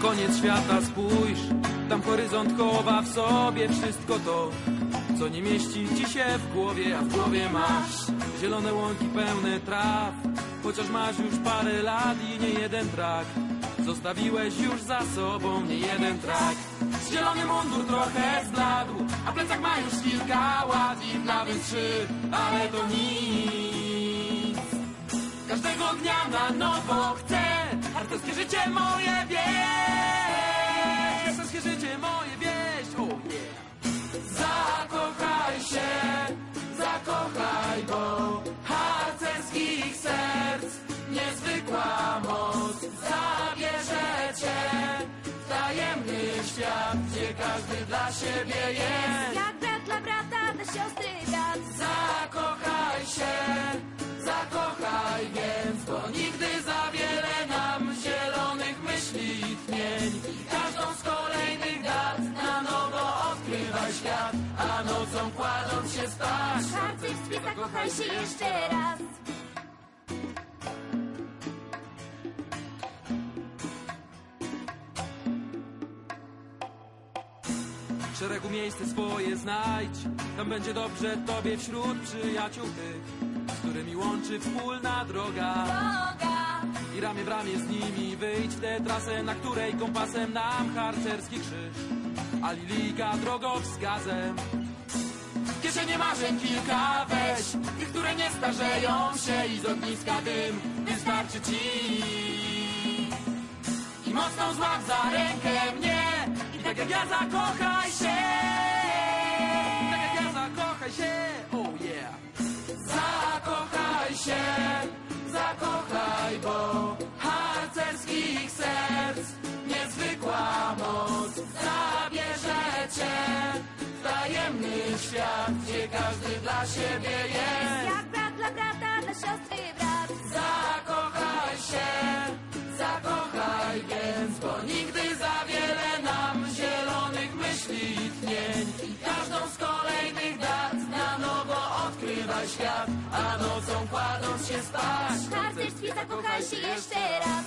koniec świata spójrz. Tam horyzont chowa w sobie wszystko to Co nie mieści ci się w głowie A w głowie masz. Zielone łąki pełne traw Chociaż masz już parę lat i nie jeden trak. Zostawiłeś już za sobą nie jeden trak. Zielony mundur trochę zbladł A plecak ma już kilka lat i nawet trzy Ale to nic. Każdego dnia na nowo chcę Harcerskie życie moje wieś Harcerskie życie moje wieś Oh yeah Zakochaj się Zakochaj, bo Harcerskich serc Niezwykła moc. Zabierze cię w Tajemny świat Gdzie każdy dla siebie jest Jak brat dla brata, dla siostry brat. Zakochaj a nocą kładąc się spać. Harcerstwie zakochaj się jeszcze raz W szeregu miejsce swoje znajdź, tam będzie dobrze tobie wśród przyjaciół tych, z którymi łączy wspólna droga. Droga I ramię w ramię z nimi wyjdź w tę trasę, na której kompasem nam harcerski krzyż, a lilika drogowskazem. Kieszenie marzeń kilka weź, tych, które nie starzeją się i z ogniska dym wystarczy ci. I mocno złap za rękę mnie i tak jak ja zakochaj świat, gdzie każdy dla siebie jest. Jak brat dla brata, dla siostry brat Zakochaj się, zakochaj więc, bo nigdy za wiele nam zielonych myśli i tchnień. I każdą z kolejnych dat na nowo odkrywaj świat, a nocą kładąc się spać. Harcerstwie zakochaj się jeszcze raz